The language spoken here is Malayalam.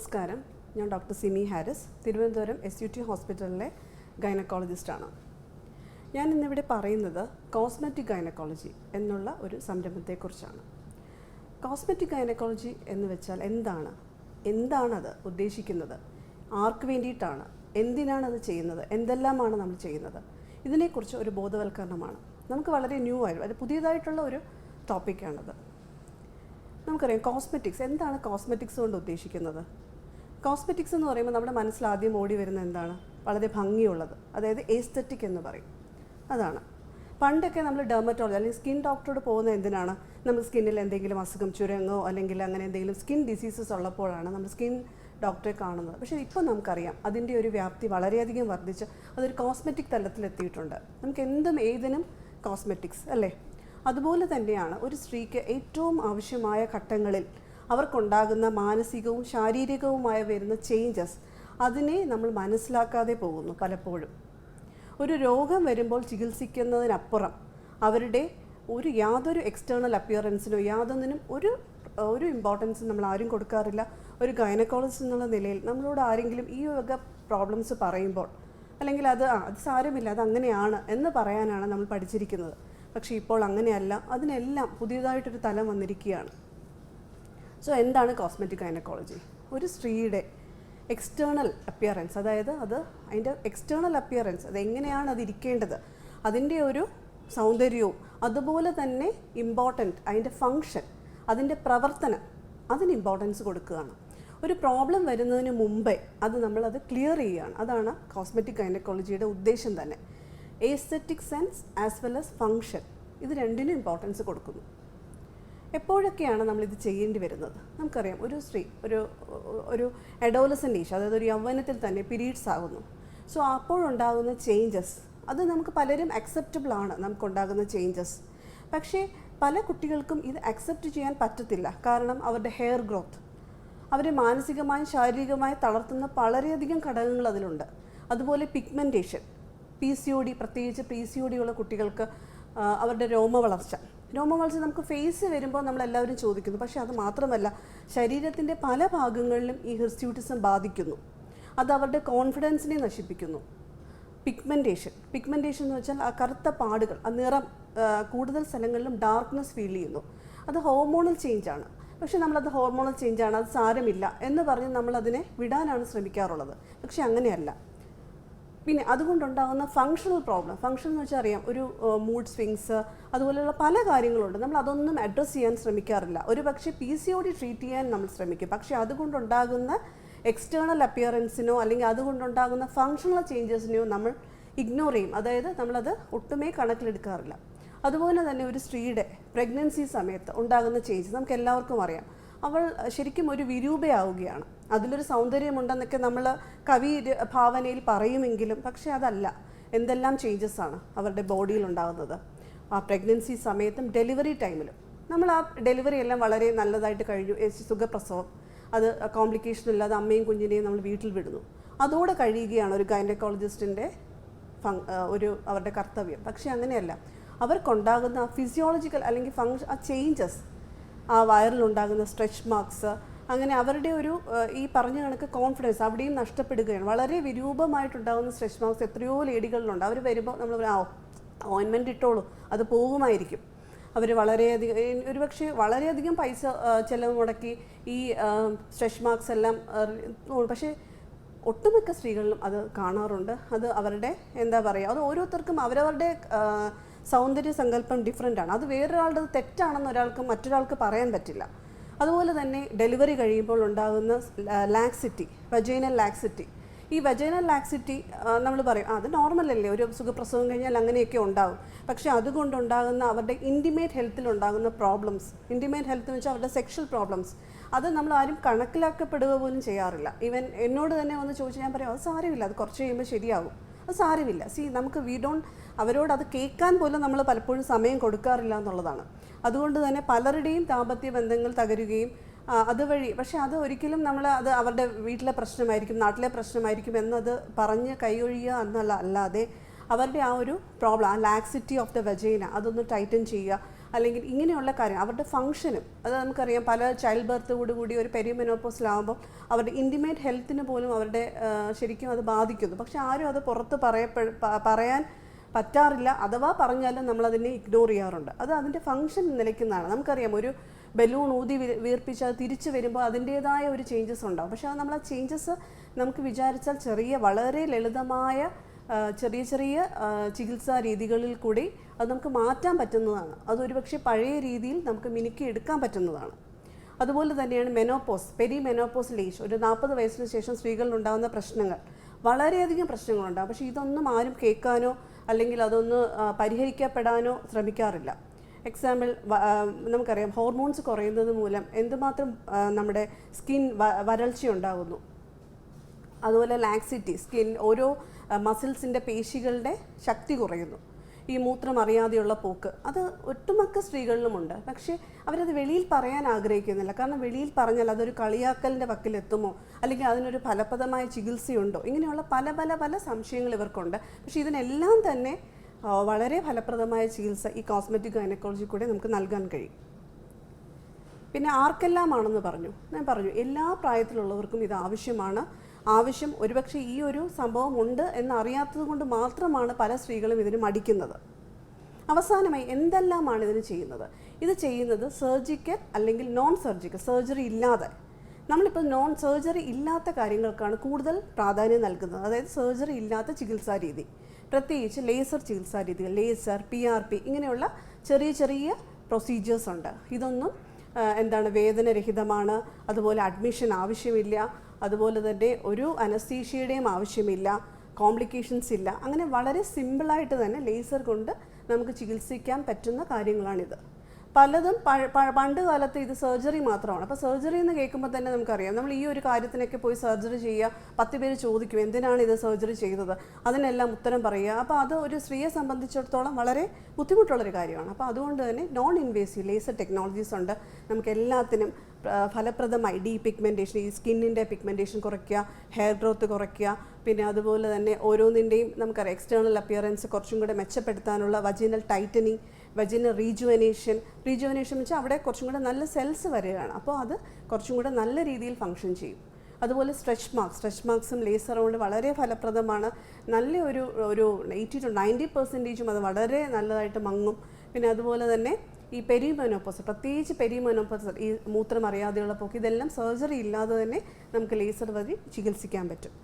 നമസ്കാരം. ഞാൻ doctor Simi Haris Thiruvananthapuram S U T ഹോസ്പിറ്റലിലെ ഗൈനക്കോളജിസ്റ്റാണ്. ഞാൻ ഇന്നിവിടെ പറയുന്നത് കോസ്മെറ്റിക് ഗൈനക്കോളജി എന്നുള്ള ഒരു സംരംഭത്തെക്കുറിച്ചാണ്. കോസ്മെറ്റിക് ഗൈനക്കോളജി എന്ന് വെച്ചാൽ എന്താണ്? എന്താണത് ഉദ്ദേശിക്കുന്നത്? ആർക്ക് വേണ്ടിയിട്ടാണ്? എന്തിനാണ് അത് ചെയ്യുന്നത്? എന്തെല്ലാമാണ് നമ്മൾ ചെയ്യുന്നത്? ഇതിനെക്കുറിച്ച് ഒരു ബോധവൽക്കരണമാണ്. നമുക്ക് വളരെ ന്യൂ ആയിരുന്നു അത് പുതിയതായിട്ടുള്ള ഒരു ടോപ്പിക്കാണത്. നമുക്കറിയാം കോസ്മെറ്റിക്സ്. എന്താണ് കോസ്മെറ്റിക്സ് കൊണ്ട് ഉദ്ദേശിക്കുന്നത്? കോസ്മെറ്റിക്സ് എന്ന് പറയുമ്പോൾ നമ്മുടെ മനസ്സിൽ ആദ്യം ഓടി വരുന്ന എന്താണ്? വളരെ ഭംഗിയുള്ളത്. അതായത് ഏസ്തറ്റിക് എന്ന് പറയും. അതാണ്. പണ്ടൊക്കെ നമ്മൾ ഡെർമറ്റോളജി അല്ലെങ്കിൽ സ്കിൻ ഡോക്ടറോട് പോകുന്ന എന്തിനാണ്? നമ്മൾ സ്കിന്നിൽ എന്തെങ്കിലും അസുഖം ചുരങ്ങോ അല്ലെങ്കിൽ അങ്ങനെ എന്തെങ്കിലും സ്കിൻ ഡിസീസസ് ഉള്ളപ്പോഴാണ് നമ്മൾ സ്കിൻ ഡോക്ടറെ കാണുന്നത്. പക്ഷേ ഇപ്പോൾ നമുക്കറിയാം അതിന്റെ ഒരു വ്യാപ്തി വളരെയധികം വർദ്ധിച്ച് അതൊരു കോസ്മെറ്റിക് തലത്തിലെത്തിയിട്ടുണ്ട്. നമുക്ക് എന്തും ഏതിനും കോസ്മെറ്റിക്സ് അല്ലേ? അതുപോലെ തന്നെയാണ് ഒരു സ്ത്രീക്ക് ഏറ്റവും ആവശ്യമായ ഘട്ടങ്ങളിൽ അവർക്കുണ്ടാകുന്ന മാനസികവും ശാരീരികവുമായ വരുന്ന ചേഞ്ചസ് അതിനെ നമ്മൾ മനസ്സിലാക്കാതെ പോകുന്നു പലപ്പോഴും. ഒരു രോഗം വരുമ്പോൾ ചികിത്സിക്കുന്നതിനപ്പുറം അവരുടെ ഒരു യാതൊരു എക്സ്റ്റേണൽ അപ്പിയറൻസിനോ യാതൊന്നിനും ഒരു ഒരു ഇമ്പോർട്ടൻസ് നമ്മൾ ആരും കൊടുക്കാറില്ല. ഒരു ഗൈനക്കോളജിസ്റ്റ് എന്നുള്ള നിലയിൽ നമ്മളോട് ആരെങ്കിലും ഈ വക പ്രോബ്ലംസ് പറയുമ്പോൾ അല്ലെങ്കിൽ അത് ആ അത് സാരമില്ല അത് അങ്ങനെയാണ് എന്ന് പറയാനാണ് നമ്മൾ പഠിച്ചിരിക്കുന്നത്. പക്ഷേ ഇപ്പോൾ അങ്ങനെയല്ല. അതിനെല്ലാം പുതിയതായിട്ടൊരു തലം വന്നിരിക്കുകയാണ്. സോ എന്താണ് കോസ്മെറ്റിക് ഗൈനക്കോളജി ഒരു സ്ത്രീയുടെ എക്സ്റ്റേണൽ അപ്പിയറൻസ് അതായത് അത് അതിന്റെ എക്സ്റ്റേണൽ അപ്പിയറൻസ് അത് എങ്ങനെയാണ് അത് ഇരിക്കേണ്ടത്? അതിന്റെ ഒരു സൗന്ദര്യവും അതുപോലെ തന്നെ ഇമ്പോർട്ടന്റ് അതിന്റെ ഫങ്ഷൻ അതിന്റെ പ്രവർത്തനം അതിന് ഇമ്പോർട്ടൻസ് കൊടുക്കുകയാണ്. ഒരു പ്രോബ്ലം വരുന്നതിന് മുമ്പേ അത് നമ്മളത് ക്ലിയർ ചെയ്യുകയാണ്. അതാണ് കോസ്മെറ്റിക് ഗൈനക്കോളജിയുടെ ഉദ്ദേശം തന്നെ. Aesthetic sense as well as function ഇത് രണ്ടിനും ഇമ്പോർട്ടൻസ് കൊടുക്കുന്നു. എപ്പോഴൊക്കെയാണ് നമ്മൾ ഇത് ചെയ്യേണ്ടി വരുന്നത്? നമുക്കറിയാം ഒരു സ്ത്രീ ഒരു ഒരു അഡോലസന്റ് ഏജ് അതായത് ഒരു യൗവനത്തിൽ തന്നെ പീരീഡ്സ് ആകുന്നു. സോ അപ്പോഴുണ്ടാകുന്ന ചേഞ്ചസ് അത് നമുക്ക് പലരും അക്സെപ്റ്റബിൾ ആണ് നമുക്കുണ്ടാകുന്ന ചേഞ്ചസ്. പക്ഷേ പല കുട്ടികൾക്കും ഇത് അക്സെപ്റ്റ് ചെയ്യാൻ പറ്റത്തില്ല. കാരണം അവരുടെ ഹെയർ ഗ്രോത്ത് അവരെ മാനസികമായും ശാരീരികമായും തളർത്തുന്ന വളരെയധികം ഘടകങ്ങൾ അതിലുണ്ട്. അതുപോലെ pigmentation P C O D പ്രത്യേകിച്ച് പി സി ഒ ഡി ഉള്ള കുട്ടികൾക്ക് അവരുടെ രോമ വളർച്ച രോമ വളർച്ച നമുക്ക് ഫേസ് വരുമ്പോൾ നമ്മൾ എല്ലാവരും ചോദിക്കുന്നു. പക്ഷേ അത് മാത്രമല്ല ശരീരത്തിന്റെ പല ഭാഗങ്ങളിലും ഈ ഹിർസ്യൂട്ടിസം ബാധിക്കുന്നു. അത് അവരുടെ കോൺഫിഡൻസിനെ നശിപ്പിക്കുന്നു. പിഗ്മെന്റേഷൻ പിഗ്മെന്റേഷൻ എന്ന് വെച്ചാൽ ആ കറുത്ത പാടുകൾ ആ നിറം കൂടുതൽ സ്ഥലങ്ങളിലും ഡാർക്ക്നെസ് ഫീൽ ചെയ്യുന്നു. അത് ഹോർമോണൽ ചേഞ്ചാണ് പക്ഷെ നമ്മളത് ഹോർമോണൽ ചേഞ്ചാണ് അത് സാരമില്ല എന്ന് പറഞ്ഞ് നമ്മളതിനെ വിടാനാണ് ശ്രമിക്കാറുള്ളത്. പക്ഷെ അങ്ങനെയല്ല. പിന്നെ അതുകൊണ്ടുണ്ടാകുന്ന ഫങ്ഷണൽ പ്രോബ്ലം ഫങ്ഷൻ എന്ന് വെച്ചാൽ അറിയാം ഒരു മൂഡ് സ്വിങ്സ് അതുപോലെയുള്ള പല കാര്യങ്ങളുണ്ട്. നമ്മൾ അതൊന്നും അഡ്രസ്സ് ചെയ്യാൻ ശ്രമിക്കാറില്ല. ഒരു പക്ഷേ P C O D treat ചെയ്യാൻ നമ്മൾ ശ്രമിക്കും. പക്ഷേ അതുകൊണ്ടുണ്ടാകുന്ന എക്സ്റ്റേണൽ അപ്പിയറൻസിനോ അല്ലെങ്കിൽ അതുകൊണ്ടുണ്ടാകുന്ന ഫങ്ഷണൽ ചേഞ്ചസിനെയോ നമ്മൾ ഇഗ്നോർ ചെയ്യും. അതായത് നമ്മളത് ഒട്ടുമേ കണക്കിലെടുക്കാറില്ല. അതുപോലെ തന്നെ ഒരു സ്ത്രീയുടെ പ്രഗ്നൻസി സമയത്ത് ഉണ്ടാകുന്ന ചേഞ്ച് നമുക്ക് എല്ലാവർക്കും അറിയാം. അവൾ ശരിക്കും ഒരു വിരൂപയാവുകയാണ്. അതിലൊരു സൗന്ദര്യമുണ്ടെന്നൊക്കെ നമ്മൾ കവി ഭാവനയിൽ പറയുമെങ്കിലും പക്ഷേ അതല്ല. എന്തെല്ലാം ചേഞ്ചസ് ആണ് അവരുടെ ബോഡിയിൽ ഉണ്ടാകുന്നത് ആ പ്രഗ്നൻസി സമയത്തും ഡെലിവറി ടൈമിലും നമ്മൾ ആ ഡെലിവറി എല്ലാം വളരെ നല്ലതായിട്ട് കഴിഞ്ഞു സുഖപ്രസവം. അത് കോംപ്ലിക്കേഷൻ ഇല്ലാതെ അമ്മയും കുഞ്ഞിനെയും നമ്മൾ വീട്ടിൽ വിടുന്നു. അതോടെ കഴിയുകയാണ് ഒരു ഗൈനക്കോളജിസ്റ്റിന്റെ ഒരു അവരുടെ കർത്തവ്യം. പക്ഷേ അങ്ങനെയല്ല. അവർക്കുണ്ടാകുന്ന ഫിസിയോളജിക്കൽ അല്ലെങ്കിൽ ഫങ്ഷൻ ആ ചേഞ്ചസ് ആ വയറിലുണ്ടാകുന്ന സ്ട്രെച്ച് മാർക്സ് അങ്ങനെ അവരുടെ ഒരു ഈ പറഞ്ഞ കണക്ക് കോൺഫിഡൻസ് അവിടെയും നഷ്ടപ്പെടുകയാണ്. വളരെ വിരൂപമായിട്ടുണ്ടാകുന്ന സ്ട്രെച്ച് മാർക്സ് എത്രയോ ലേഡികളിലുണ്ട്. അവർ വരുമ്പോൾ നമ്മൾ ആ ഓയിൻമെന്റ് ഇട്ടോളൂ. അത് പോകുമായിരിക്കും. അവർ വളരെയധികം ഒരുപക്ഷെ വളരെയധികം പൈസ ചിലവ് മുടക്കി ഈ സ്ട്രെച്ച് മാർക്സ് എല്ലാം പക്ഷേ ഒട്ടുമിക്ക സ്ത്രീകളിലും അത് കാണാറുണ്ട്. അത് അവരുടെ എന്താ പറയുക അത് ഓരോരുത്തർക്കും അവരവരുടെ സൗന്ദര്യ സങ്കല്പം ഡിഫറെന്റ് ആണ്. അത് വേറൊരാളുടെ തെറ്റാണെന്ന് ഒരാൾക്ക് മറ്റൊരാൾക്ക് പറയാൻ പറ്റില്ല. അതുപോലെ തന്നെ ഡെലിവറി കഴിയുമ്പോൾ ഉണ്ടാകുന്ന ലാക്സിറ്റി വജൈനൽ ലാക്സിറ്റി ഈ വജൈനൽ ലാക്സിറ്റി നമ്മൾ പറയും അത് നോർമൽ അല്ലേ? ഒരു സുഖപ്രസവം കഴിഞ്ഞാൽ അങ്ങനെയൊക്കെ ഉണ്ടാകും പക്ഷേ അതുകൊണ്ടുണ്ടാകുന്ന അവരുടെ ഇന്റിമേറ്റ് ഹെൽത്തിൽ ഉണ്ടാകുന്ന പ്രോബ്ലംസ് ഇന്റിമേറ്റ് ഹെൽത്ത് എന്ന് വെച്ചാൽ അവരുടെ സെക്ഷൽ പ്രോബ്ലംസ് അത് നമ്മൾ ആരും കണക്കിലാക്കപ്പെടുക പോലും ചെയ്യാറില്ല. ഈവൻ എന്നോട് തന്നെ വന്ന് ചോദിച്ചാൽ ഞാൻ പറയും അത് സാരമില്ല അത് കുറച്ച് കഴിയുമ്പോൾ ശരിയാകും അത് സാരമില്ല. സി നമുക്ക് വി ഡോണ്ട് അവരോട് അത് കേൾക്കാൻ പോലും നമ്മൾ പലപ്പോഴും സമയം കൊടുക്കാറില്ല എന്നുള്ളതാണ്. അതുകൊണ്ട് തന്നെ പലരുടെയും ദാമ്പത്യ ബന്ധങ്ങൾ തകരുകയും അതുവഴി പക്ഷെ അത് ഒരിക്കലും നമ്മൾ അത് അവരുടെ വീട്ടിലെ പ്രശ്നമായിരിക്കും നാട്ടിലെ പ്രശ്നമായിരിക്കും എന്നത് പറഞ്ഞ് കൈയൊഴിയുക എന്നല്ല അല്ലാതെ അവരുടെ ആ ഒരു പ്രോബ്ലം ആ ലാക്സിറ്റി ഓഫ് ദ വെജൈന അതൊന്ന് ടൈറ്റൻ ചെയ്യുക. അല്ലെങ്കിൽ ഇങ്ങനെയുള്ള കാര്യം അവരുടെ ഫംഗ്ഷനും അത് നമുക്കറിയാം പല ചൈൽഡ് ബർത്തോടു കൂടി ഒരു പെരിമെനോപ്പോസിലാകുമ്പോൾ അവരുടെ ഇന്റിമേറ്റ് ഹെൽത്തിന് പോലും അവരുടെ ശരിക്കും അത് ബാധിക്കുന്നു. പക്ഷെ ആരും അത് പുറത്ത് പറയപ്പെ പറയാൻ പറ്റാറില്ല. അഥവാ പറഞ്ഞാലും നമ്മളതിനെ ഇഗ്നോർ ചെയ്യാറുണ്ട്. അത് അതിന്റെ ഫംഗ്ഷൻ നിലയ്ക്കുന്നതാണ്. നമുക്കറിയാം ഒരു ബലൂൺ ഊതി വീർപ്പിച്ച് അത് തിരിച്ചു വരുമ്പോൾ അതിന്റേതായ ഒരു ചേഞ്ചസ് ഉണ്ടാകും പക്ഷേ അത് നമ്മൾ ആ ചേഞ്ചസ് നമുക്ക് വിചാരിച്ചാൽ ചെറിയ വളരെ ലളിതമായ ചെറിയ ചെറിയ ചികിത്സാ രീതികളിൽ കൂടി അത് നമുക്ക് മാറ്റാൻ പറ്റുന്നതാണ്. അത് ഒരുപക്ഷെ പഴയ രീതിയിൽ നമുക്ക് മിനുക്കി എടുക്കാൻ പറ്റുന്നതാണ്. അതുപോലെ തന്നെയാണ് മെനോപോസ് പെരി മെനോപ്പോസ് ലീഷ് ഒരു നാൽപ്പത് വയസ്സിന് ശേഷം സ്ത്രീകളിൽ ഉണ്ടാകുന്ന പ്രശ്നങ്ങൾ. വളരെയധികം പ്രശ്നങ്ങളുണ്ടാകും. പക്ഷേ ഇതൊന്നും ആരും കേൾക്കാനോ അല്ലെങ്കിൽ അതൊന്ന് പരിഹരിക്കപ്പെടാനോ ശ്രമിക്കാറില്ല. എക്സാമ്പിൾ നമുക്കറിയാം ഹോർമോൺസ് കുറയുന്നത് മൂലം എന്തുമാത്രം നമ്മുടെ സ്കിൻ വരൾച്ച ഉണ്ടാകുന്നു അതുപോലെ ലാക്സിറ്റി സ്കിൻ ഓരോ മസിൽസിന്റെ പേശികളുടെ ശക്തി കുറയുന്നു. ഈ മൂത്രം അറിയാതെയുള്ള പോക്ക്. അത് ഒട്ടുമക്ക സ്ത്രീകളിലുമുണ്ട്. പക്ഷേ അവരത് വെളിയിൽ പറയാൻ ആഗ്രഹിക്കുന്നില്ല. കാരണം വെളിയിൽ പറഞ്ഞാൽ അതൊരു കളിയാക്കലിന്റെ വക്കിലെത്തുമോ? അല്ലെങ്കിൽ അതിനൊരു ഫലപ്രദമായ ചികിത്സയുണ്ടോ? ഇങ്ങനെയുള്ള പല പല പല സംശയങ്ങൾ ഇവർക്കുണ്ട്. പക്ഷേ ഇതിനെല്ലാം തന്നെ വളരെ ഫലപ്രദമായ ചികിത്സ ഈ കോസ്മെറ്റിക് ഗൈനക്കോളജി കൂടെ നമുക്ക് നൽകാൻ കഴിയും. പിന്നെ ആർക്കെല്ലാമാണെന്ന് പറഞ്ഞു. ഞാൻ പറഞ്ഞു എല്ലാ പ്രായത്തിലുള്ളവർക്കും ഇത് ആവശ്യമാണ്. ആവശ്യം ഒരുപക്ഷെ ഈ ഒരു സംഭവം ഉണ്ട് എന്നറിയാത്തത് കൊണ്ട് മാത്രമാണ് പല സ്ത്രീകളും ഇതിന് മടിക്കുന്നത്. അവസാനമായി എന്തെല്ലാമാണ് ഇതിന് ചെയ്യുന്നത്? ഇത് ചെയ്യുന്നത് സർജിക്കൽ അല്ലെങ്കിൽ നോൺ സർജിക്കൽ സർജറി ഇല്ലാതെ. നമ്മളിപ്പോൾ നോൺ സർജറി ഇല്ലാത്ത കാര്യങ്ങൾക്കാണ് കൂടുതൽ പ്രാധാന്യം നൽകുന്നത്. അതായത് സർജറി ഇല്ലാത്ത ചികിത്സാ രീതി. പ്രത്യേകിച്ച് ലേസർ ചികിത്സാ രീതികൾ ലേസർ പി ആർ പി ഇങ്ങനെയുള്ള ചെറിയ ചെറിയ പ്രൊസീജിയേഴ്സ് ഉണ്ട്. ഇതൊന്നും എന്താണ് വേദനരഹിതമാണ്. അതുപോലെ അഡ്മിഷൻ ആവശ്യമില്ല. അതുപോലെ തന്നെ ഒരു അനസ്തീഷ്യയുടെയും ആവശ്യമില്ല കോംപ്ലിക്കേഷൻസ് ഇല്ല. അങ്ങനെ വളരെ സിമ്പിളായിട്ട് തന്നെ ലേസർ കൊണ്ട് നമുക്ക് ചികിത്സിക്കാൻ പറ്റുന്ന കാര്യങ്ങളാണിത്. പലതും പണ്ട് കാലത്ത് ഇത് സർജറി മാത്രമാണ്. അപ്പോൾ സർജറി എന്ന് കേൾക്കുമ്പോൾ തന്നെ നമുക്കറിയാം. നമ്മൾ ഈ ഒരു കാര്യത്തിനൊക്കെ പോയി സർജറി ചെയ്യുക പത്ത് പേര് ചോദിക്കും എന്തിനാണ് ഇത് സർജറി ചെയ്തത്? അതിനെല്ലാം ഉത്തരം പറയുക. അപ്പോൾ അത് ഒരു സ്ത്രീയെ സംബന്ധിച്ചിടത്തോളം വളരെ ബുദ്ധിമുട്ടുള്ളൊരു കാര്യമാണ്. അപ്പോൾ അതുകൊണ്ട് തന്നെ നോൺ ഇൻവേസീവ് ലേസർ ടെക്നോളജീസ് ഉണ്ട്. നമുക്ക് എല്ലാത്തിനും ഫലപ്രദമായി ഡീ പിഗ്മെന്റേഷൻ ഈ സ്കിന്നിന്റെ പിഗ്മെന്റേഷൻ കുറയ്ക്കുക ഹെയർ ഗ്രോത്ത് കുറയ്ക്കുക പിന്നെ അതുപോലെ തന്നെ ഓരോന്നിന്റെയും നമുക്കറിയാം എക്സ്റ്റേണൽ അപ്പിയറൻസ് കുറച്ചും കൂടെ മെച്ചപ്പെടുത്താനുള്ള vaginal tightening vaginal rejuvenation rejuvenation വെച്ചാൽ അവിടെ കുറച്ചും കൂടെ നല്ല സെൽസ് വരികയാണ്. അപ്പോൾ അത് കുറച്ചും കൂടെ നല്ല രീതിയിൽ ഫങ്ഷൻ ചെയ്യും. അതുപോലെ സ്ട്രെച്ച് മാർക്സ് സ്ട്രെച്ച് മാർക്സും ലേസർ കൊണ്ട് വളരെ ഫലപ്രദമാണ്. നല്ല ഒരു ഒരു എയ്റ്റി ടു നയന്റി പെർസെന്റേജും അത് വളരെ നല്ലതായിട്ട് മങ്ങും. പിന്നെ അതുപോലെ തന്നെ ഈ പെരിമനോപ്പോസ് പ്രത്യേകിച്ച് പെരിമനോപ്പോസ് ഈ മൂത്രം അറിയാതെയുള്ള പോക്ക് ഇതെല്ലാം സർജറി ഇല്ലാതെ തന്നെ നമുക്ക് ലേസർ വഴി ചികിത്സിക്കാൻ പറ്റും.